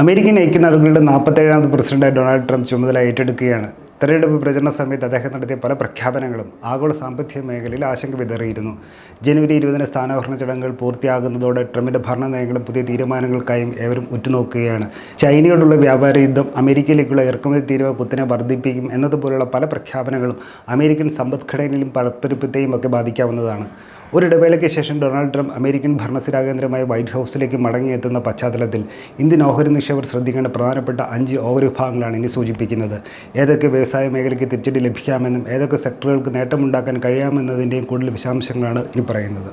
American ഐക്യനാടുകളുടെ നാൽപ്പത്തേഴാമത് പ്രസിഡന്റായി Donald Trump ചുമതല ഏറ്റെടുക്കുകയാണ്. തെരഞ്ഞെടുപ്പ് പ്രചരണ സമയത്ത് അദ്ദേഹം നടത്തിയ പല പ്രഖ്യാപനങ്ങളും ആഗോള സാമ്പത്തിക മേഖലയിൽ ആശങ്ക വിതറിയിരുന്നു. ജനുവരി ഇരുപതിന് സ്ഥാനാഭരണ ചടങ്ങുകൾ പൂർത്തിയാകുന്നതോടെ ട്രംപിന്റെ ഭരണ നയങ്ങളും പുതിയ തീരുമാനങ്ങൾക്കായും ഏവരും ഉറ്റുനോക്കുകയാണ്. ചൈനയോടുള്ള വ്യാപാര യുദ്ധം അമേരിക്കയിലേക്കുള്ള ഇറക്കുമതി തീരുവ കുത്തിനെ വർദ്ധിപ്പിക്കും എന്നതുപോലുള്ള പല പ്രഖ്യാപനങ്ങളും അമേരിക്കൻ സമ്പദ്ഘടനയിലും പരപ്പെരുപ്പത്തെയും ഒക്കെ ബാധിക്കാവുന്നതാണ്. ഒരിടവേളയ്ക്ക് ശേഷം ഡൊണാൾഡ് ട്രംപ് അമേരിക്കൻ ഭരണസിരാ കേന്ദ്രമായ വൈറ്റ് ഹൗസിലേക്ക് മടങ്ങിയെത്തുന്ന പശ്ചാത്തലത്തിൽ ഇന്ത്യൻ ഓഹരി നിക്ഷേപർ ശ്രദ്ധിക്കേണ്ട പ്രധാനപ്പെട്ട അഞ്ച് ഓഹരി വിഭാഗങ്ങളാണ് ഇനി സൂചിപ്പിക്കുന്നത്. ഏതൊക്കെ വ്യവസായ മേഖലയ്ക്ക് തിരിച്ചടി ലഭിക്കാമെന്നും ഏതൊക്കെ സെക്ടറുകൾക്ക് നേട്ടമുണ്ടാക്കാൻ കഴിയാമെന്നതിന്റെയും കൂടുതൽ വിശദാംശങ്ങളാണ് ഇനി പറയുന്നത്.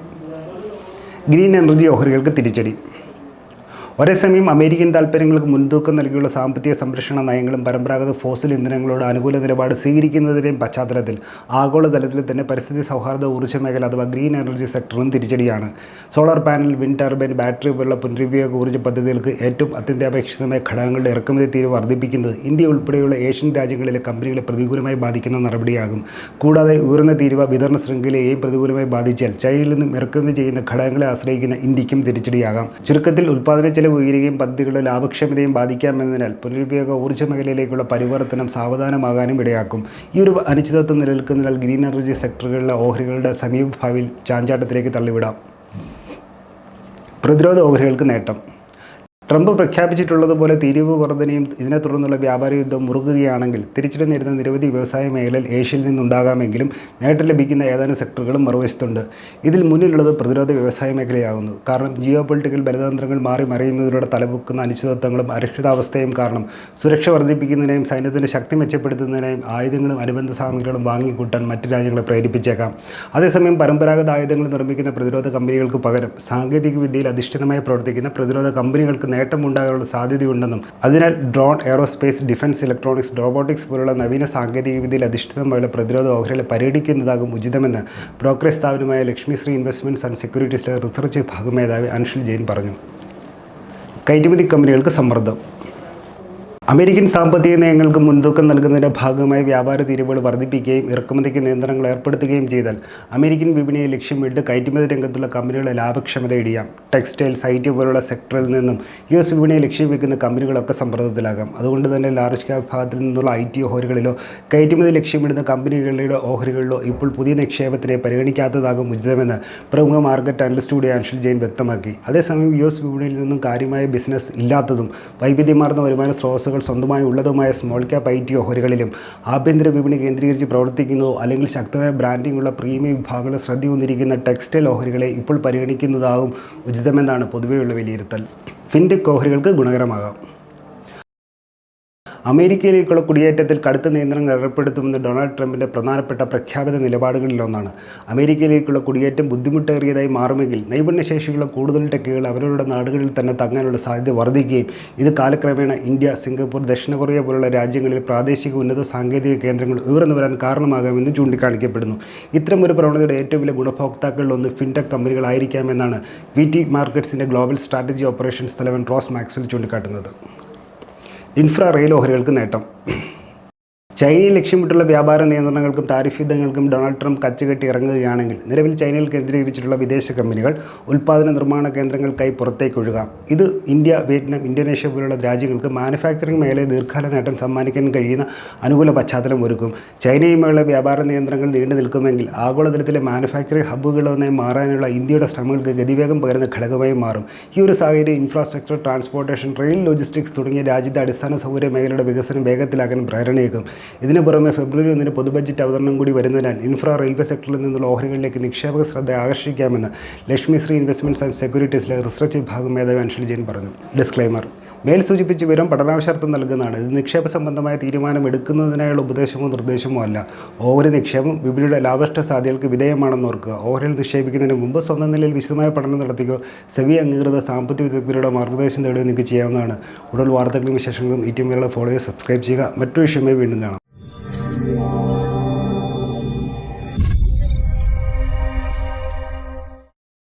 ഗ്രീൻ എനർജി ഓഹരികൾക്ക് തിരിച്ചടി. ഒരേസമയം അമേരിക്കൻ താൽപ്പര്യങ്ങൾക്ക് മുൻതൂക്കം നൽകിയുള്ള സാമ്പത്തിക സംരക്ഷണ നയങ്ങളും പരമ്പരാഗത ഫോസിൽ ഇന്ധനങ്ങളോട് അനുകൂല നിലപാട് സ്വീകരിക്കുന്നതിന്റെയും പശ്ചാത്തലത്തിൽ ആഗോളതലത്തിൽ തന്നെ പരിസ്ഥിതി സൗഹാർദ്ദ ഊർജ മേഖല അഥവാ ഗ്രീൻ എനർജി സെക്ടറും തിരിച്ചടിയാണ്. Solar panel wind turbine battery പോലുള്ള പുനരുപയോഗ ഊർജ പദ്ധതികൾക്ക് ഏറ്റവും അത്യന്താപേക്ഷിതമായ ഘടകങ്ങളുടെ ഇറക്കുമതി തീരുവ വർദ്ധിപ്പിക്കുന്നത് ഇന്ത്യ ഉൾപ്പെടെയുള്ള ഏഷ്യൻ രാജ്യങ്ങളിലെ കമ്പനികളെ പ്രതികൂലമായി ബാധിക്കുന്ന നടപടിയാകും. കൂടാതെ ഉയർന്ന തീരുവ വിതരണ ശൃംഖലയെയും പ്രതികൂലമായി ബാധിച്ചാൽ ചൈനയിൽ നിന്നും ഇറക്കുമതി ചെയ്യുന്ന ഘടകങ്ങളെ ആശ്രയിക്കുന്ന ഇന്ത്യക്കും തിരിച്ചടിയാകാം. ചുരുക്കത്തിൽ ഉൽപ്പാദന ചെലവ് ഉയരുകയും പദ്ധതികളുടെ ലാഭക്ഷമതയും ബാധിക്കാമെന്നതിനാൽ പുനരുപയോഗ ഊർജ മേഖലയിലേക്കുള്ള പരിവർത്തനം സാവധാനമാകാനും ഇടയാക്കും. ഈ ഒരു അനിശ്ചിതത്വം നിലനിൽക്കുന്നതിനാൽ ഗ്രീൻ എനർജി സെക്ടറുകളിലെ ഓഹരികളുടെ സമീപഭാവിയിൽ ചാഞ്ചാട്ടത്തിലേക്ക് തള്ളിവിടാം. പ്രതിരോധ ഓഹരികൾക്ക് നേട്ടം. ട്രംപ് പ്രഖ്യാപിച്ചിട്ടുള്ളതുപോലെ തീരുവ് വർധനയും ഇതിനെ തുടർന്നുള്ള വ്യാപാര യുദ്ധം മുറുകുകയാണെങ്കിൽ തിരിച്ചടി നേരിടുന്ന നിരവധി വ്യവസായ മേഖലയിൽ ഏഷ്യയിൽ നിന്നുണ്ടാകാമെങ്കിലും നേട്ടം ലഭിക്കുന്ന ഏതാനും സെക്ടറുകളും മറുവശത്തുണ്ട്. ഇതിൽ മുന്നിലുള്ളത് പ്രതിരോധ വ്യവസായ മേഖലയാകുന്നു. കാരണം ജിയോ പൊളിറ്റിക്കൽ ബലതന്ത്രങ്ങൾ മാറി മറിയുന്നതിലൂടെ തലപൊക്കുന്ന അനിശ്ചിതത്വങ്ങളും അരക്ഷിതാവസ്ഥയും കാരണം സുരക്ഷ വർദ്ധിപ്പിക്കുന്നതിനെയും സൈന്യത്തിന്റെ ശക്തി മെച്ചപ്പെടുത്തുന്നതിനെയും ആയുധങ്ങളും അനുബന്ധ സാമഗ്രികളും വാങ്ങിക്കൂട്ടാൻ മറ്റു രാജ്യങ്ങളെ പ്രേരിപ്പിച്ചേക്കാം. അതേസമയം പരമ്പരാഗത ആയുധങ്ങൾ നിർമ്മിക്കുന്ന പ്രതിരോധ കമ്പനികൾക്ക് പകരം സാങ്കേതിക വിദ്യയിൽ അധിഷ്ഠിതമായി പ്രവർത്തിക്കുന്ന പ്രതിരോധ കമ്പനികൾക്ക് നേട്ടമുണ്ടാകാനുള്ള സാധ്യതയുണ്ടെന്നും അതിനാൽ drone aerospace defence electronics robotics പോലുള്ള നവീന സാങ്കേതികവിദ്യയിൽ അധിഷ്ഠിതമായുള്ള പ്രതിരോധ ഓഹരികളെ പരിഗണിക്കുന്നതാകും ഉചിതമെന്ന് ബ്രോക്കറേജ് സ്ഥാപനമായ ലക്ഷ്മിശ്രീ ഇൻവെസ്റ്റ്മെന്റ്സ് ആൻഡ് സെക്യൂരിറ്റീസിലെ റിസർച്ച് വിഭാഗം മേധാവി അൻഷിൽ ജെയിൻ പറഞ്ഞു. കയറ്റുമതി കമ്പനികൾക്ക് സമ്മർദ്ദം. അമേരിക്കൻ സാമ്പത്തിക നയങ്ങൾക്ക് മുൻതൂക്കം നൽകുന്നതിന്റെ ഭാഗമായി വ്യാപാര തീരുവകൾ വർദ്ധിപ്പിക്കുകയും ഇറക്കുമതിക്ക് നിയന്ത്രണങ്ങൾ ഏർപ്പെടുത്തുകയും ചെയ്താൽ അമേരിക്കൻ വിപണിയെ ലക്ഷ്യമിട്ട് കയറ്റുമതി രംഗത്തുള്ള കമ്പനികളെ ലാഭക്ഷമത ഇടിയാം. ടെക്സ്റ്റൈൽസ് ഐ ടി പോലുള്ള സെക്ടറിൽ നിന്നും യു എസ് വിപണിയെ ലക്ഷ്യം വെക്കുന്ന കമ്പനികളൊക്കെ സമ്മർദ്ദത്തിലാകാം. അതുകൊണ്ട് തന്നെ ലാർജ് ക്യാപ് ഭാഗത്തിൽ നിന്നുള്ള ഐ ടി ഓഹരികളിലോ കയറ്റുമതി ലക്ഷ്യമിടുന്ന കമ്പനികളുടെ ഓഹരികളിലോ ഇപ്പോൾ പുതിയ നിക്ഷേപത്തിനെ പരിഗണിക്കാത്തതാകും ഉചിതമെന്ന് പ്രമുഖ മാർക്കറ്റ് അനലിസ്റ്റ് കൂടി ജെയിൻ വ്യക്തമാക്കി. അതേസമയം യു എസ് വിപണിയിൽ നിന്നും കാര്യമായ ബിസിനസ് ഇല്ലാത്തതും വൈവിധ്യമാർന്ന വരുമാന സ്രോതസ്സുകൾ സ്വന്തമായി ഉള്ളതുമായ സ്മോൾ ക്യാപ് ഐ ടി ഓഹരികളിലും ആഭ്യന്തര വിപണി കേന്ദ്രീകരിച്ച് പ്രവർത്തിക്കുന്നതോ അല്ലെങ്കിൽ ശക്തമായ ബ്രാൻഡിംഗ് ഉള്ള പ്രീമിയം വിഭാഗങ്ങൾ ശ്രദ്ധ വന്നിരിക്കുന്ന ടെക്സ്റ്റൈൽ ഓഹരികളെ ഇപ്പോൾ പരിഗണിക്കുന്നതാകും ഉചിതമെന്നാണ് പൊതുവെയുള്ള വിലയിരുത്തൽ. ഫിൻടെക് ഓഹരികൾക്ക് ഗുണകരമാകാം. അമേരിക്കയിലേക്കുള്ള കുടിയേറ്റത്തിൽ കടുത്ത നിയന്ത്രണം ഏർപ്പെടുത്തുമെന്ന് ഡൊണാൾഡ് ട്രംപിന്റെ പ്രധാനപ്പെട്ട പ്രഖ്യാപിത നിലപാടുകളിലൊന്നാണ് അമേരിക്കയിലേക്കുള്ള കുടിയേറ്റം ബുദ്ധിമുട്ടേറിയതായി മാറുമെങ്കിൽ നൈപുണ്യശേഷിയുള്ള കൂടുതൽ ടെക്കുകൾ അവരുടെ നാടുകളിൽ തന്നെ തങ്ങാനുള്ള സാധ്യത വർദ്ധിക്കുകയും ഇത് കാലക്രമേണ ഇന്ത്യ സിംഗപ്പൂർ ദക്ഷിണ കൊറിയ പോലുള്ള രാജ്യങ്ങളിൽ പ്രാദേശിക ഉന്നത സാങ്കേതിക കേന്ദ്രങ്ങൾ ഉയർന്നു വരാൻ കാരണമാകാമെന്ന് ചൂണ്ടിക്കാണിക്കപ്പെടുന്നു. ഇത്തരം ഒരു പ്രവണതയുടെ ഏറ്റവും വലിയ ഗുണഭോക്താക്കളിലൊന്ന് ഫിൻടെക് കമ്പനികളായിരിക്കാമെന്നാണ് വി ടി മാർക്കറ്റ്സിന്റെ ഗ്ലോബൽ സ്ട്രാറ്റജി ഓപ്പറേഷൻസ് തലവൻ റോസ് മാക്സ്വൽ ചൂണ്ടിക്കാട്ടുന്നത്. ഇൻഫ്രാ റെയിൽ ഓഹരികൾക്ക് നേട്ടം. ചൈനയെ ലക്ഷ്യമിട്ടുള്ള വ്യാപാര നിയന്ത്രണങ്ങൾക്കും താരിഫ് യുദ്ധങ്ങൾക്കും ഡൊണാൾഡ് ട്രംപ് കച്ചുകെട്ടി ഇറങ്ങുകയാണെങ്കിൽ നിലവിൽ ചൈനയിൽ കേന്ദ്രീകരിച്ചിട്ടുള്ള വിദേശ കമ്പനികൾ ഉൽപ്പാദന നിർമ്മാണ കേന്ദ്രങ്ങൾക്കായി പുറത്തേക്ക് ഒഴുകാം. ഇത് ഇന്ത്യ വിയറ്റ്നാം ഇന്തോനേഷ്യ പോലുള്ള രാജ്യങ്ങൾക്ക് മാനുഫാക്ചറിംഗ് മേഖലയിൽ ദീർഘകാല നേട്ടം സമ്മാനിക്കാൻ കഴിയുന്ന അനുകൂല പശ്ചാത്തലം ഒരുക്കും. ചൈനയുമായുള്ള വ്യാപാര നിയന്ത്രണങ്ങൾ നീണ്ടു നിൽക്കുമെങ്കിൽ ആഗോളതലത്തിലെ മാനുഫാക്ചറിംഗ് ഹബ്ബുകളൊന്നായി മാറാനുള്ള ഇന്ത്യയുടെ ശ്രമങ്ങൾക്ക് ഗതിവേഗം പകരുന്ന ഘടകമായി മാറും. ഈ ഒരു സാഹചര്യം ഇൻഫ്രാസ്ട്രക്ചർ ട്രാൻസ്പോർട്ടേഷൻ റെയിൽ ലോജിസ്റ്റിക്സ് തുടങ്ങിയ രാജ്യത്തെ അടിസ്ഥാന സൗകര്യ മേഖലയുടെ വികസനം വേഗത്തിലാക്കാൻ പ്രേരണയേക്കും ഇതിനു പുറമെ ഫെബ്രുവരി ഒന്നിന് പൊതു ബജറ്റ് അവതരണം കൂടി വരുന്നതിനാൽ ഇൻഫ്രാ റെയിൽവേ സെക്ടറിൽ നിന്നുള്ള ഓഹരികളിലേക്ക് നിക്ഷേപക ശ്രദ്ധ ആകർഷിക്കാമെന്ന് ലക്ഷ്മി ശ്രീ ഇൻവെസ്റ്റ്മെന്റ്സ് ആൻഡ് സെക്യൂരിറ്റീസിലെ റിസർച്ച് വിഭാഗം മേധാവി അൻഷിൽ ജെയിൻ പറഞ്ഞു. ഡിസ്ക്ലൈമർ മേൽ സൂചിപ്പിച്ച വിവരം പഠനാവശാർത്ഥം നൽകുന്നതാണ്. ഇത് നിക്ഷേപ സംബന്ധമായ തീരുമാനം എടുക്കുന്നതിനായുള്ള ഉപദേശമോ നിർദ്ദേശമോ അല്ല. ഓഹരി നിക്ഷേപം വിപണിയുടെ ലാഭഷ്ട സാധ്യതകൾക്ക് വിധേയമാണെന്ന് ഓർക്കുക. ഓഹരിയിൽ നിക്ഷേപിക്കുന്നതിന് മുമ്പ് സ്വന്തം നിലയിൽ വിശദമായ പഠനം നടത്തിയോ സെവി അംഗീകൃത സാമ്പത്തിക വിദഗ്ധരുടെ മാർഗനിർദ്ദേശം തേടുകയോ നിങ്ങൾക്ക് ചെയ്യാവുന്നതാണ്. കൂടുതൽ വാർത്തകളും വിശേഷങ്ങളും ഈ ടീമുകളെ ഫോളോ ചെയ്ത് സബ്സ്ക്രൈബ് ചെയ്യുക. മറ്റു വിഷയമായി വീണ്ടും കാണാം. Lord.